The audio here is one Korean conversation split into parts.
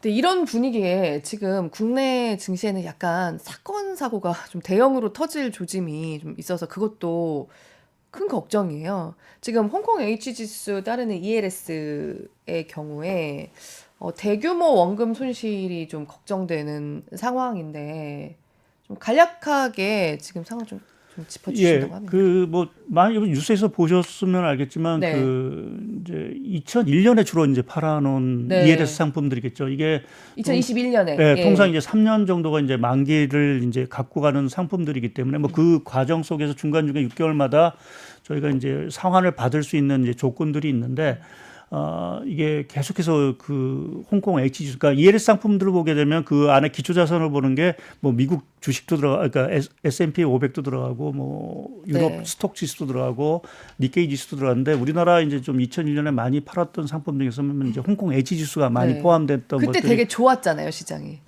근데 이런 분위기에 지금 국내 증시에는 약간 사건 사고가 좀 대형으로 터질 조짐이 좀 있어서 그것도 큰 걱정이에요. 지금 홍콩 H 지수 따르는 ELS의 경우에 어, 대규모 원금 손실이 좀 걱정되는 상황인데 좀 간략하게 지금 상황 좀, 좀 예, 짚어주신다고 합니다. 그뭐 많이 뉴스에서 보셨으면 알겠지만 네. 그 이제 2001년에 주로 이제 팔아놓은 네. ELS 상품들이겠죠. 이게 2021년에 예, 통상 이제 3년 정도가 이제 만기를 이제 갖고 가는 상품들이기 때문에 뭐 음. 그 과정 속에서 중간 중간 6개월마다 저희가 이제 상환을 받을 수 있는 이제 조건들이 있는데 어 이게 계속해서 그 홍콩 H 지수 그러니까 ELS 상품들을 보게 되면 그 안에 기초 자산을 보는 게 뭐 미국 주식도 들어가 그러니까 S&P 500도 들어가고 뭐 유럽 네. 스톡 지수도 들어가고 니케이 지수도 들어가는데 우리나라 이제 좀 2001년에 많이 팔았던 상품 중에서는 이제 홍콩 H 지수가 많이 네. 포함됐던 그때 것들이 되게 좋았잖아요 시장이.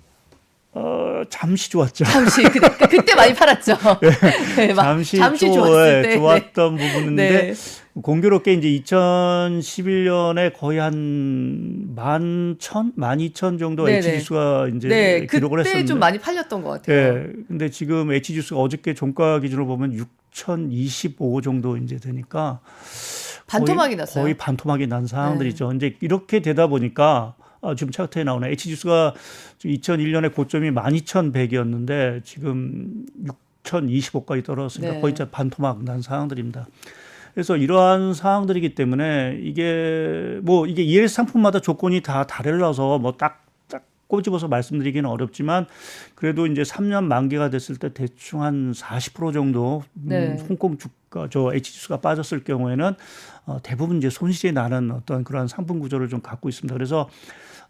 어, 잠시 좋았죠. 잠시 그때, 그때 많이 팔았죠. 네, 막 잠시, 잠시 조- 좋았을 예, 때. 좋았던 부분인데 네. 공교롭게 이제 2011년에 거의 한 만 천, 만 이천 정도 네네. H 지수가 이제 네, 기록을 했었는데. 좀 많이 팔렸던 것 같아요. 예. 근데 지금 H 지수가 어저께 종가 기준으로 보면 6,025 정도 이제 되니까 반토막이 거의, 났어요. 네. 거의 반토막이 난 상황들이죠. 이제 이렇게 되다 보니까 아, 지금 차트에 나오네. H 지수가 2001년에 고점이 12,100이었는데 지금 6,025까지 떨어졌으니까 네. 거의 반토막 난 상황들입니다. 그래서 이러한 상황들이기 때문에 이게 뭐 이게 ELS 상품마다 조건이 다 달라서 뭐딱 딱 꼬집어서 말씀드리기는 어렵지만 그래도 이제 3년 만기가 됐을 때 대충 한 40% 정도 음, 네. 홍콩 주가 저 H 지수가 빠졌을 경우에는 어, 대부분 이제 손실이 나는 어떤 그러한 상품 구조를 좀 갖고 있습니다. 그래서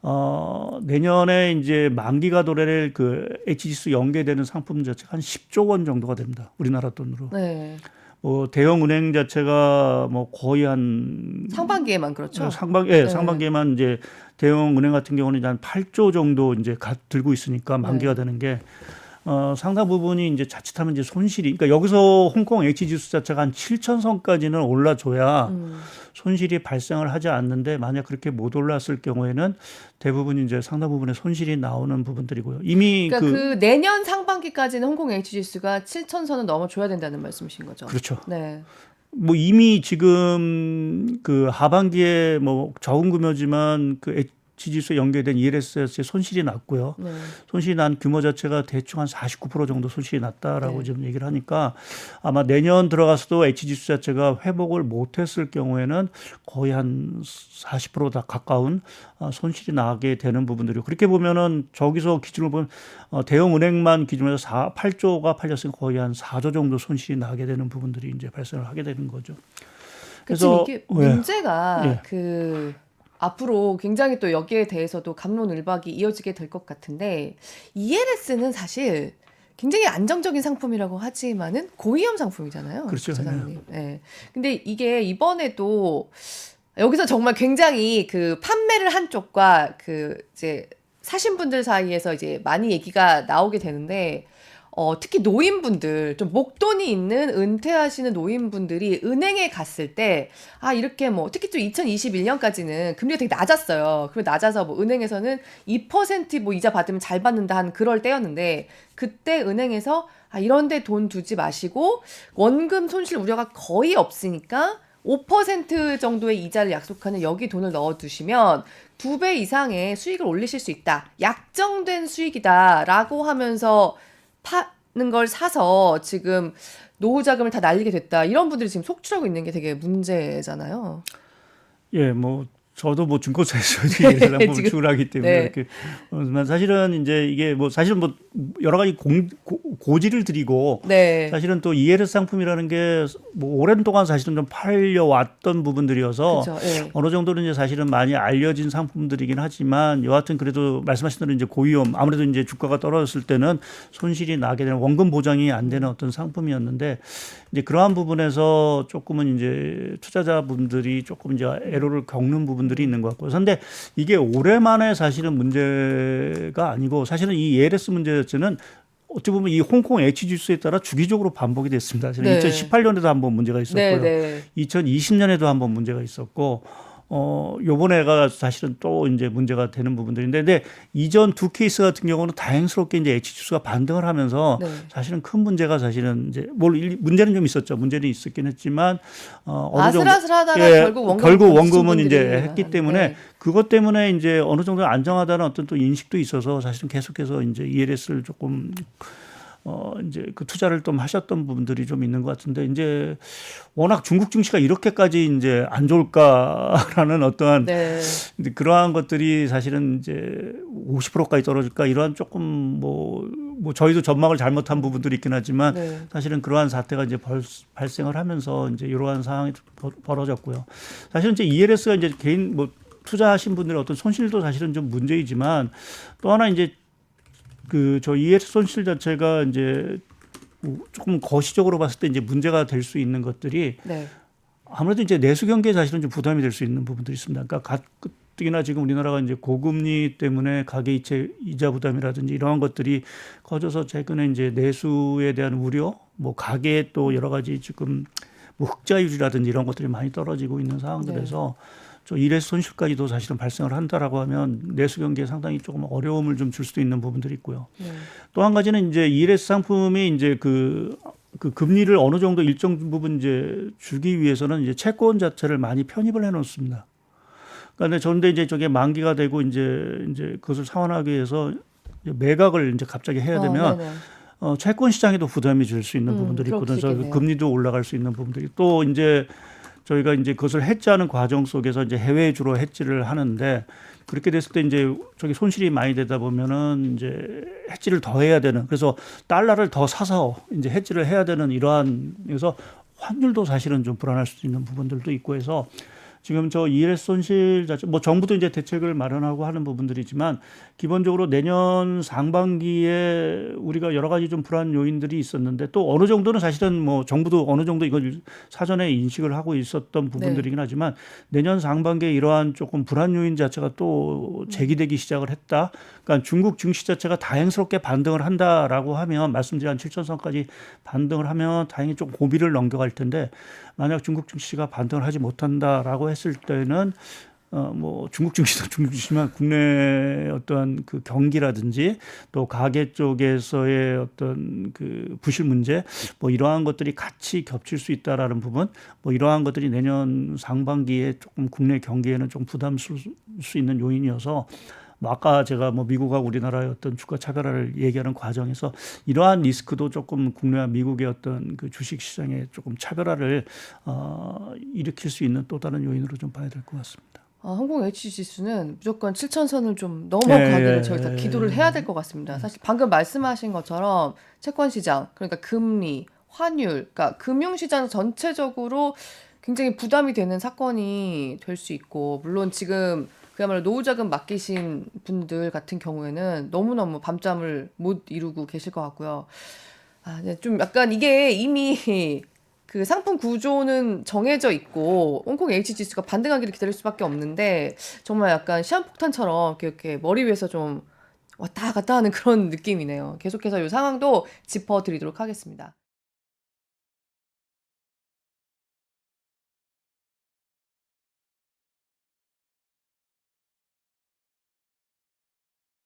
어, 내년에 이제 만기가 도래될 그 H 지수 연계되는 상품 자체가 한 10조 원 정도가 됩니다. 우리나라 돈으로. 네. 뭐 대형 은행 자체가 뭐 거의 한 상반기에만 그렇죠. 상반 예, 네. 상반기에만 이제 대형 은행 같은 경우는 이제 한 8조 정도 이제 가, 들고 있으니까 네. 만기가 되는 게 어, 상당 부분이 이제 자칫하면 이제 손실이 그러니까 여기서 홍콩 H 지수 자체가 한 7천 선까지는 올라줘야 음. 손실이 발생을 하지 않는데 만약 그렇게 못 올랐을 경우에는 대부분 이제 상당 부분의 손실이 나오는 부분들이고요. 이미 그러니까 그, 그, 내년 상반기까지는 홍콩 H 지수가 7천 선은 넘어줘야 된다는 말씀이신 거죠. 그렇죠. 네. 뭐 이미 지금 그 하반기에 뭐 저금금여지만 그 H 지수에 연계된 ELS의 손실이 났고요. 네. 손실이 난 규모 자체가 대충 한 49% 정도 손실이 났다라고 네. 지금 얘기를 하니까 아마 내년 들어가서도 H 지수 자체가 회복을 못했을 경우에는 거의 한 40%다 가까운 어, 손실이 나게 되는 부분들이고 그렇게 보면은 저기서 기준으로 보면 어, 대형 은행만 기준으로 해서 4, 8조가 팔렸으니까 거의 한 4조 정도 손실이 나게 되는 부분들이 이제 발생을 하게 되는 거죠. 그래서 그래서 이게 예. 문제가 예. 그 앞으로 굉장히 또 여기에 대해서도 감론을박이 이어지게 될 것 같은데 ELS는 사실 굉장히 안정적인 상품이라고 하지만은 고위험 상품이잖아요. 그렇죠. 부장님. 예. 근데 이게 이번에도 여기서 정말 굉장히 그 판매를 한 쪽과 그 이제 사신 분들 사이에서 이제 많이 얘기가 나오게 되는데 어, 특히 노인분들, 좀 목돈이 있는 은퇴하시는 노인분들이 은행에 갔을 때, 아, 이렇게 뭐, 특히 또 2021년까지는 금리가 되게 낮았어요. 그리고 낮아서 뭐, 은행에서는 2%뭐 이자 받으면 잘 받는다 한 그럴 때였는데, 그때 은행에서, 아, 이런데 돈 두지 마시고, 원금 손실 우려가 거의 없으니까, 5% 정도의 이자를 약속하는 여기 돈을 넣어두시면 두 배 이상의 수익을 올리실 수 있다. 약정된 수익이다라고 하면서 파는 걸 사서 지금 노후 자금을 다 날리게 됐다. 이런 분들이 지금 속출하고 있는 게 되게 문제잖아요. 예, 뭐 저도 뭐 증권사에서 네, 상품을 지금. 추구하기 때문에 네. 이렇게 어, 사실은 이제 이게 뭐 사실은 뭐 여러 가지 공, 고, 고지를 드리고 네. 사실은 또 ELS 상품이라는 게 뭐 오랜 동안 사실은 좀 팔려왔던 부분들이어서. 예. 어느 정도는 이제 사실은 많이 알려진 상품들이긴 하지만 여하튼 그래도 말씀하신 대로 이제 고위험 아무래도 이제 주가가 떨어졌을 때는 손실이 나게 되는 원금 보장이 안 되는 어떤 상품이었는데 이제 그러한 부분에서 조금은 이제 투자자분들이 조금 이제 애로를 겪는 부분 들이 있는 것 같고요. 그런데 이게 올해만에 사실은 문제가 아니고 사실은 이 ELS 문제 자체는 어찌 보면 이 홍콩 H 지수에 따라 주기적으로 반복이 됐습니다. 사실 네. 2018년에도 한번 문제가 있었고요. 네, 네. 2020년에도 한번 문제가 있었고 어 요번에가 사실은 또 이제 문제가 되는 부분들인데 근데 이전 두 케이스 같은 경우는 다행스럽게 이제 H 지수가 반등을 하면서 네. 사실은 큰 문제가 사실은 이제 뭘 일- 문제는 좀 있었죠. 문제는 있었긴 했지만 어 어느 정도 아슬아슬하다가 예, 결국 원금 결국 원금은 이제 했기 하는데. 때문에 그것 때문에 이제 어느 정도 안정하다는 어떤 또 인식도 있어서 사실은 계속해서 이제 ELS를 조금 어 이제 그 투자를 좀 하셨던 부분들이 좀 있는 것 같은데 이제 워낙 중국 증시가 이렇게까지 이제 안 좋을까라는 어떠한 네. 그러한 것들이 사실은 이제 50%까지 떨어질까 이러한 조금 뭐, 뭐 저희도 전망을 잘못한 부분들이 있긴 하지만 네. 사실은 그러한 사태가 이제 벌, 발생을 하면서 이제 이러한 상황이 벌- 벌어졌고요. 사실은 이제 ELS가 이제 개인 뭐 투자하신 분들의 어떤 손실도 사실은 좀 문제이지만 또 하나 이제 그저 ELS 손실 자체가 이제 뭐 조금 거시적으로 봤을 때 이제 문제가 될 수 있는 것들이 네. 아무래도 이제 내수 경기에 사실은 좀 부담이 될 수 있는 부분들이 있습니다. 그러니까 가뜩이나 지금 우리나라가 이제 고금리 때문에 가계 이체 이자 부담이라든지 이러한 것들이 커져서 최근에 이제 내수에 대한 우려, 뭐 가계 또 여러 가지 지금 뭐 흑자율이라든지 이런 것들이 많이 떨어지고 있는 상황들에서 저 일의 손실까지도 사실은 발생을 한다라고 하면 내수 경기에 상당히 조금 어려움을 좀 줄 수도 있는 부분들이 있고요. 네. 또한 가지는 이제 ELS 상품이 이제 그, 그 금리를 어느 정도 일정 부분 이제 주기 위해서는 이제 채권 자체를 많이 편입을 해 놓습니다. 그런데 그런데 이제 저게 만기가 되고 이제 이제 그것을 상환하기 위해서 이제 매각을 이제 갑자기 해야 되면 어. 어, 채권 시장에도 부담이 줄 수 있는 음, 부분들이 그럴 있거든요. 수 그래서. 금리도 올라갈 수 있는 부분들이 또 이제 저희가 이제 그것을 해지하는 과정 속에서 이제 해외에 주로 해지를 하는데 그렇게 됐을 때 이제 저기 손실이 많이 되다 보면은 이제 해지를 더 해야 되는 그래서 달러를 더 사서 이제 해지를 해야 되는 이러한 그래서 환율도 사실은 좀 불안할 수 있는 부분들도 있고 해서 지금 저 ELS 손실 자체 뭐 정부도 이제 대책을 마련하고 하는 부분들이지만 기본적으로 내년 상반기에 우리가 여러 가지 좀 불안 요인들이 있었는데 또 어느 정도는 사실은 뭐 정부도 어느 정도 이걸 사전에 인식을 하고 있었던 부분들이긴 하지만 내년 상반기에 이러한 조금 불안 요인 자체가 또 제기되기 시작을 했다. 그러니까 중국 증시 자체가 다행스럽게 반등을 한다라고 하면 말씀드린 한 7천선까지 반등을 하면 다행히 좀 고비를 넘겨갈 텐데 만약 중국 증시가 반등을 하지 못한다라고 했을 때는 어뭐 중국 증시도 중국 증시지만 국내 어떠한 그 경기라든지 또 가계 쪽에서의 어떤 그 부실 문제 뭐 이러한 것들이 같이 겹칠 수 있다라는 부분 뭐 이러한 것들이 내년 상반기에 조금 국내 경기에는 좀 부담스러울 수 있는 요인이어서 뭐 아까 제가 뭐 미국하고 우리나라의 어떤 주가 차별화를 얘기하는 과정에서 이러한 리스크도 조금 국내와 미국의 어떤 그 주식 시장에 조금 차별화를 어, 일으킬 수 있는 또 다른 요인으로 좀 봐야 될 것 같습니다. 아, 항공 H 지수는 무조건 7천선을 좀 넘어가기를 예, 예, 저희 다 예, 기도를 예. 해야 될 것 같습니다. 사실 방금 말씀하신 것처럼 채권 시장, 그러니까 금리, 환율, 그러니까 금융 시장 전체적으로 굉장히 부담이 되는 사건이 될 수 있고 물론 지금 그야말로 노후 자금 맡기신 분들 같은 경우에는 너무너무 밤잠을 못 이루고 계실 것 같고요. 아, 네, 좀 약간 이게 이미 그 상품 구조는 정해져 있고 홍콩 H 지수가 반등하기를 기다릴 수밖에 없는데 정말 약간 시한폭탄처럼 이렇게, 이렇게 머리 위에서 좀 왔다 갔다 하는 그런 느낌이네요. 계속해서 이 상황도 짚어드리도록 하겠습니다.